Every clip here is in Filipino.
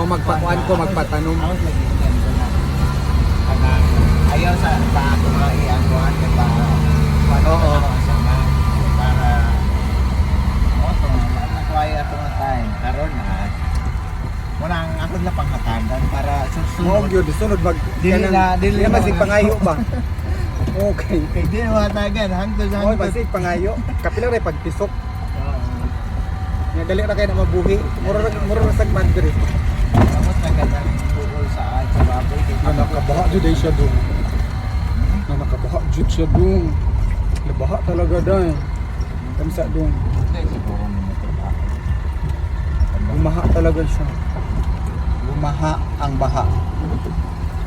O magpakuan ko, magpatanom. Ko na. Kanang ayaw sa sa ako nga iangkuhan kay para para Oo. mga para o to nakuha ato nga time karon na wala ang ako na panghatagan para susunod gyud sunod mag Dili na- dili na na- masig pangayo ba. Okay. kay di na mahatagan hangtod Mo hangtod masig pangayo. Kapila ray pagpisok. Nya dali ra kay na mabuhi. Mura ra mura ra Tapos nagandang bukol sa baboy Na nakabaha jud ay siya dong. Na nakabaha jud siya dong. Nabaha talaga dai. Kamsa trabaho. Bumaha talaga siya. Bumaha ang baha.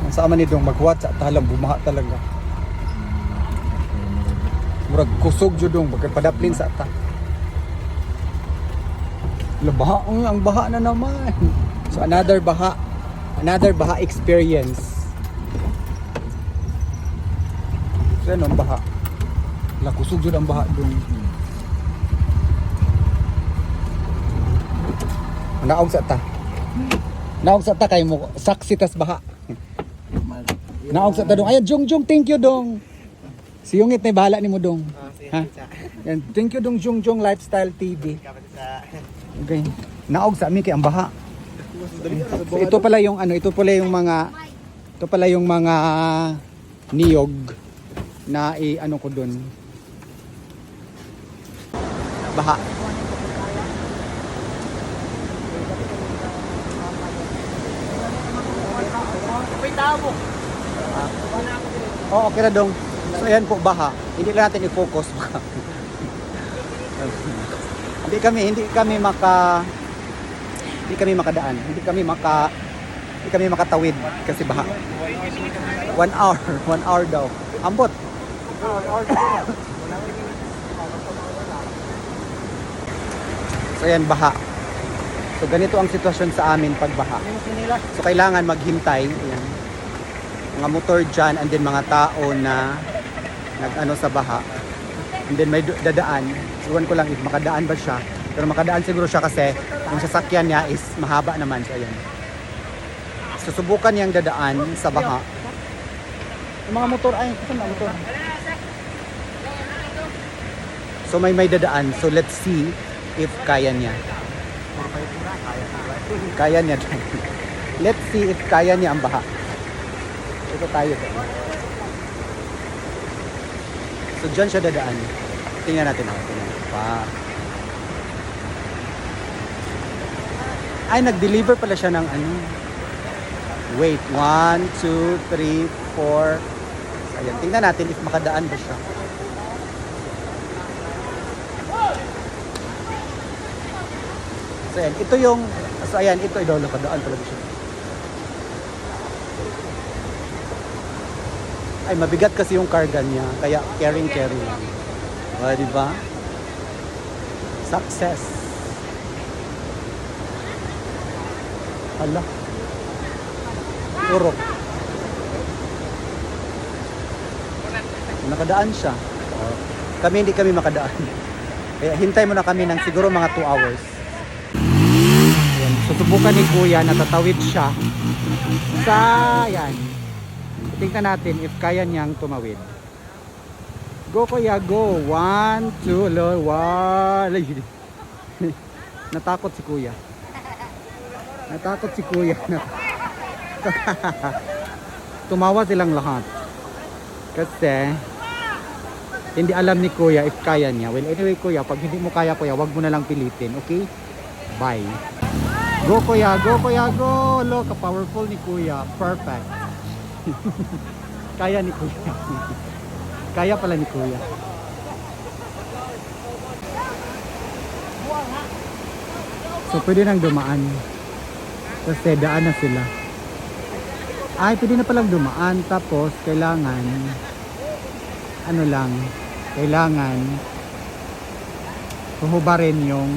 Ang sa aman ni dong maghuwat sa talang bumaha talaga. Murag kusog jud dong padaplin sa ta. Labaha ang baha na naman. So another baha. Another baha experience. So ano ang baha? La kusog jud ang baha dong. Naog sa ta. Naog sa ta kay mo saksi tas baha. Naog sa ta dong. Ayan Jong Jong, thank you dong. Si Yungit na bahala ni mo dong. Ha? Yan, thank you dong Jong Jong Lifestyle TV. Okay. Naog sa amin kay ang baha. So, ito pala yung ano, ito pala yung mga ito pala yung mga niyog na i ano ko doon. Baha. Oo, okay na dong. So ayan po baha. Hindi lang natin i-focus baha. hindi kami hindi kami maka hindi kami makadaan. Hindi kami maka hindi kami makatawid kasi baha. One hour, one hour daw. Ambot. So ayan baha. So ganito ang sitwasyon sa amin pag baha. So kailangan maghintay. Ayan mga motor dyan and then mga tao na nag-ano sa baha and then may dadaan iwan ko lang if makadaan ba siya pero makadaan siguro siya kasi yung sasakyan niya is mahaba naman so ayan susubukan niyang dadaan sa baha yung mga motor ay ito na motor so may may dadaan so let's see if kaya niya kaya niya let's see if kaya niya ang baha ito tayo. So dyan siya dadaan. Tingnan natin ako. Tingnan. Pa. Ay, nag-deliver pala siya ng ano. Wait. 1, 2, 3, 4. So, ayan. Tingnan natin if makadaan ba siya. So ayan. Ito yung So ayan. Ito. Ito. Nakadaan talaga siya. ay mabigat kasi yung karga niya kaya caring carry lang o di ba success hala urok nakadaan siya kami hindi kami makadaan kaya hintay mo na kami ng siguro mga 2 hours Ayan, susubukan ni kuya natatawid siya sa yan Tingnan natin if kaya niyang tumawid. Go kuya, go. One, two, lo, one. Natakot si kuya. Natakot si kuya. Tumawa silang lahat. Kasi hindi alam ni kuya if kaya niya. Well, anyway kuya, pag hindi mo kaya kuya, wag mo na lang pilitin. Okay? Bye. Go kuya, go kuya, go. Look, powerful ni kuya. Perfect. Kaya ni Kuya. Kaya pala ni Kuya. So pwede nang dumaan. Kasi daan na sila. Ay, pwede na palang dumaan. Tapos kailangan ano lang, kailangan huhubarin yung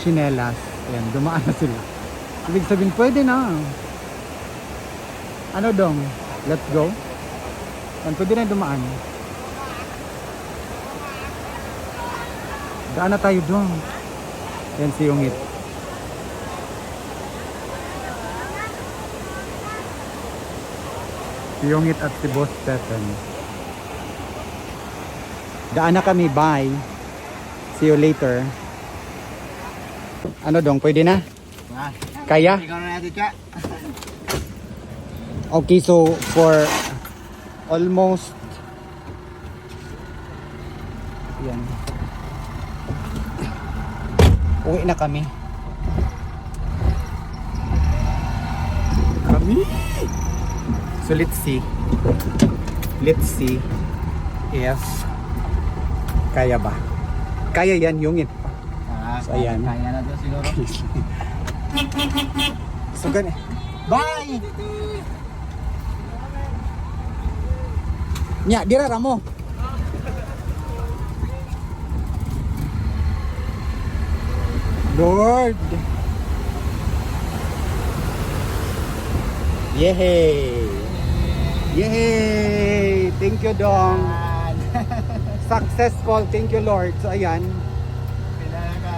chinelas. Ayan, dumaan na sila. Ibig sabihin, pwede na. Ano dong? Let's go. Yan, pwede na dumaan. Daan na tayo dong. Yan si Ungit. Yungit at si Boss Stephen. Daan na kami, bye. See you later. Ano dong, pwede na? Kaya? Okay, so for almost yan. Uwi na kami. Kami? So let's see. Let's see if kaya ba. Kaya yan yung it. Ah, So, ayan. Kaya na to siguro. So gani. Bye! Nya, dira ramo. Lord. Yehey! Yehey! Thank you, Dong. Successful. Thank you, Lord. So, ayan. Pinaka,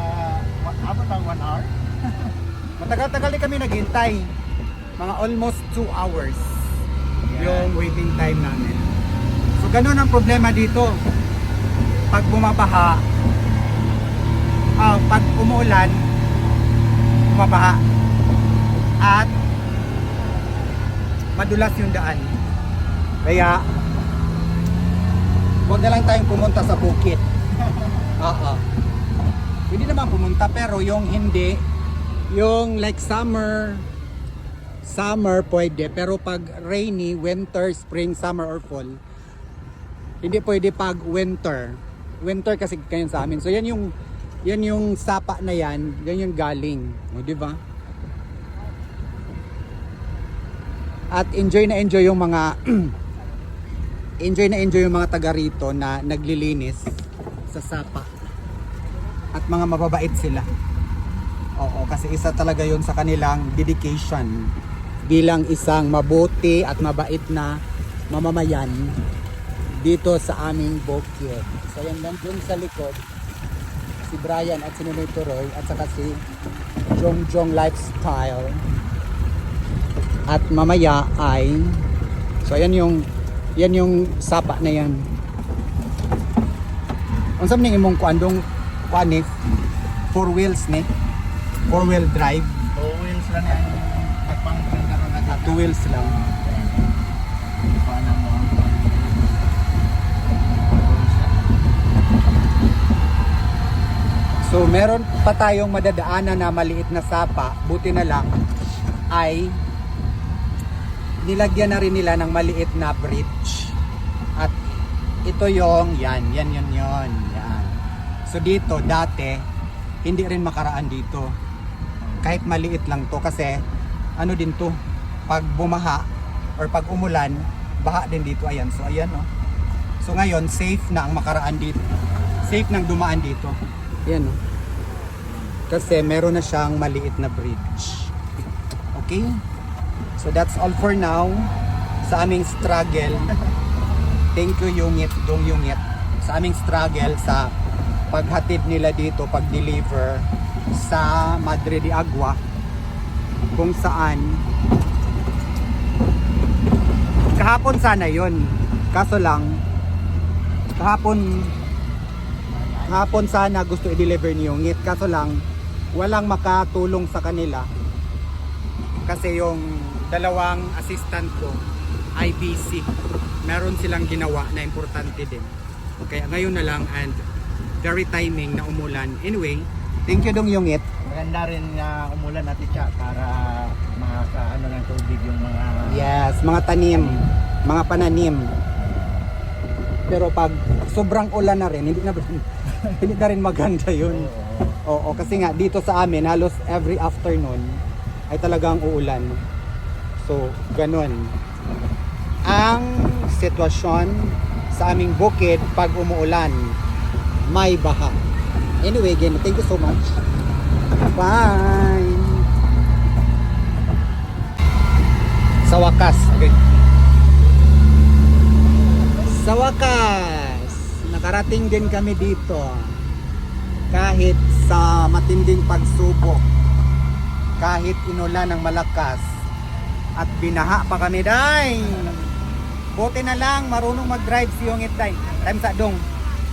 what, abot ang one hour? Matagal-tagal din kami naghintay. Mga almost 2 hours yung waiting time namin. So ganun ang problema dito. Pag bumabaha, ah, pag umuulan, bumabaha. At madulas yung daan. Kaya huwag na lang tayong pumunta sa bukit. Oo. Pwede naman pumunta pero yung hindi, yung like summer, summer pwede pero pag rainy, winter, spring, summer or fall, hindi pwede pag winter. Winter kasi kayo sa amin. So yan yung yan yung sapa na yan, yan yung galing. O di ba? At enjoy na enjoy yung mga enjoy na enjoy yung mga taga rito na naglilinis sa sapa. At mga mababait sila. Oo, kasi isa talaga yun sa kanilang dedication bilang isang mabuti at mabait na mamamayan dito sa aming bukid. So yan lang dun sa likod, si Brian at si Nunoy Turoy at saka si Jong Jong Lifestyle. At mamaya ay so yan yung yan yung sapa na yan. Ang sabi imong kuan ni four wheels ni four wheel drive Two wheels lang yan. Na at two wheels lang. So meron pa tayong madadaanan na maliit na sapa, buti na lang ay nilagyan na rin nila ng maliit na bridge. At ito yung yan, yan, yan, yan, yan. So dito dati hindi rin makaraan dito. Kahit maliit lang to kasi ano din to, pag bumaha or pag umulan, baha din dito ayan. So ayan oh. So ngayon safe na ang makaraan dito. Safe nang dumaan dito. Yan oh. Kasi meron na siyang maliit na bridge. Okay? So that's all for now. Sa aming struggle. Thank you Yungit, Dong Yungit. Sa aming struggle sa paghatid nila dito, pag-deliver sa Madre de Agua kung saan. Kahapon sana yon kaso lang kahapon kahapon sana gusto i-deliver ni Yungit. Kaso lang walang makatulong sa kanila kasi yung dalawang assistant ko ay busy meron silang ginawa na importante din. Kaya ngayon na lang and very timing na umulan. Anyway thank you dong Yungit Maganda rin na umulan natin siya para makakaano ng tubig yung mga yes mga tanim mga pananim. Pero pag sobrang ulan na rin hindi na hindi na rin maganda yun. Oo. Oo, kasi nga dito sa amin halos every afternoon ay talagang uulan. So, ganun. Ang sitwasyon sa aming bukid pag umuulan, may baha. Anyway, again, thank you so much. Bye! Sa wakas, okay. Sa wakas, nakarating din kami dito kahit sa matinding pagsubok, kahit inulan ng malakas, at binaha pa kami, day! Buti na lang marunong mag-drive si Yongit Day. Time sa dong.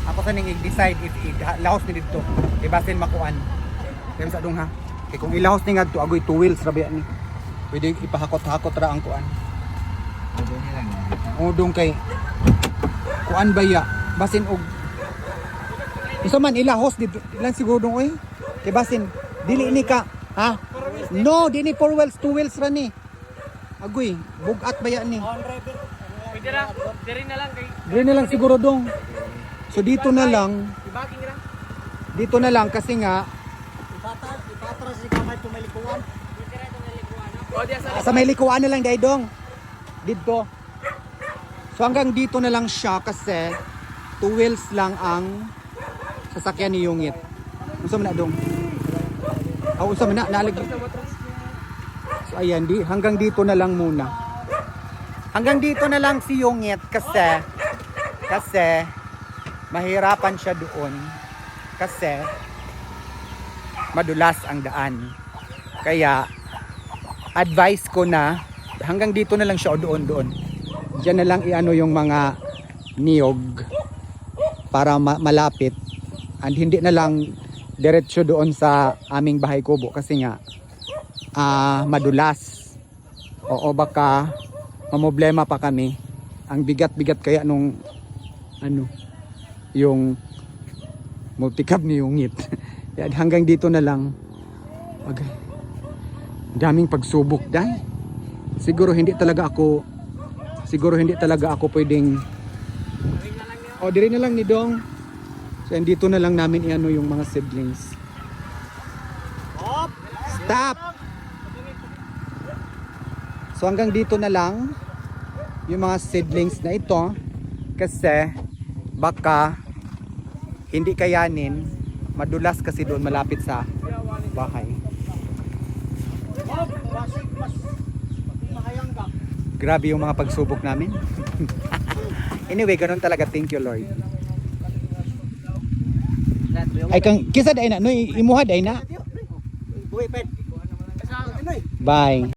Ako sa ning i-decide if ilahos ni dito. Di basin makuan. Time sa dong ha. Kay kung ilahos ni ngadto agoy two wheels ra biya ni. Pwede ipahakot-hakot ra ang kuan. Pwede nilang O dong kay kuan baya basin og Isa man ilahos dito lang siguro dong oy. Kay basin dili ni ka ha. No, di ni four wheels, two wheels ra ni. Agoy, bugat baya ni. Pwede ra, diri na lang kay Dire na lang siguro dong. So dito na lang, dito na lang kasi nga O diya sa sa may likuan na lang dai dong. Dito. So hanggang dito na lang siya kasi two wheels lang ang sasakyan ni Yungit. Unsa man na dong? Ah, unsa man na nalagi. Ayan di hanggang dito na lang muna. Hanggang dito na lang si Yungit kasi kasi mahirapan siya doon kasi madulas ang daan. Kaya advice ko na hanggang dito na lang siya o doon doon. Diyan na lang iano yung mga niyog para ma- malapit and hindi na lang diretso doon sa aming bahay kubo kasi nga ah madulas. Oo baka mamblema pa kami. Ang bigat-bigat kaya nung ano yung multicab ni Yungit. Yan, hanggang dito na lang. Okay. Daming pagsubok, dai. Siguro hindi talaga ako siguro hindi talaga ako pwedeng O, diri na lang ni Dong. So, dito na lang namin iano yung mga siblings. Stop! So, hanggang dito na lang yung mga seedlings na ito kasi baka hindi kayanin madulas kasi doon malapit sa bahay. Grabe yung mga pagsubok namin. anyway, ganun talaga. Thank you, Lord. Ay, kang, kisa day na, no, imuha day na. Bye.